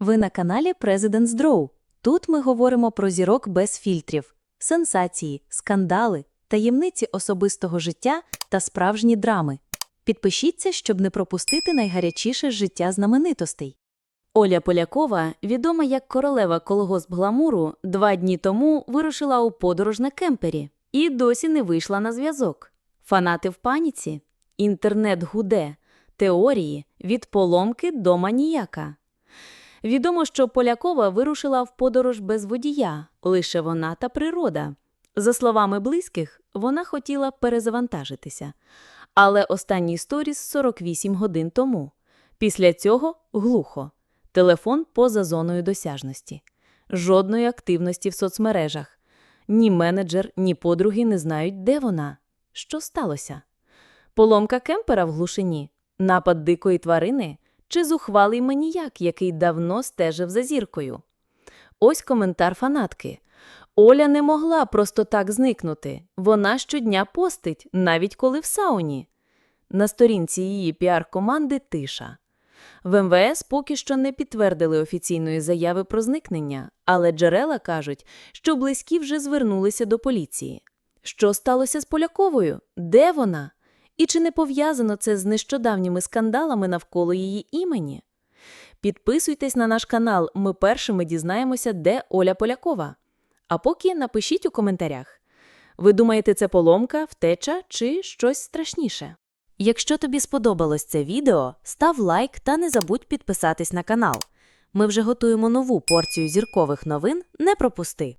Ви на каналі President's Draw. Тут ми говоримо про зірок без фільтрів, сенсації, скандали, таємниці особистого життя та справжні драми. Підпишіться, щоб не пропустити найгарячіше життя знаменитостей. Оля Полякова, відома як королева колгосп гламуру, два дні тому вирушила у подорож на кемпері і досі не вийшла на зв'язок. Фанати в паніці, інтернет гуде, теорії від поломки до маніяка. Відомо, що Полякова вирушила в подорож без водія, лише вона та природа. За словами близьких, вона хотіла перезавантажитися. Але останній сторіс 48 годин тому. Після цього глухо. Телефон поза зоною досяжності. Жодної активності в соцмережах. Ні менеджер, ні подруги не знають, де вона. Що сталося? Поломка кемпера в глушині? Напад дикої тварини? Чи зухвалий маніяк, який давно стежив за зіркою? Ось коментар фанатки. Оля не могла просто так зникнути. Вона щодня постить, навіть коли в сауні. На сторінці її піар-команди тиша. В МВС поки що не підтвердили офіційної заяви про зникнення, але джерела кажуть, що близькі вже звернулися до поліції. Що сталося з Поляковою? Де вона? І чи не пов'язано це з нещодавніми скандалами навколо її імені? Підписуйтесь на наш канал, ми першими дізнаємося, де Оля Полякова. А поки напишіть у коментарях. Ви думаєте, це поломка, втеча чи щось страшніше? Якщо тобі сподобалось це відео, став лайк та не забудь підписатись на канал. Ми вже готуємо нову порцію зіркових новин. Не пропусти!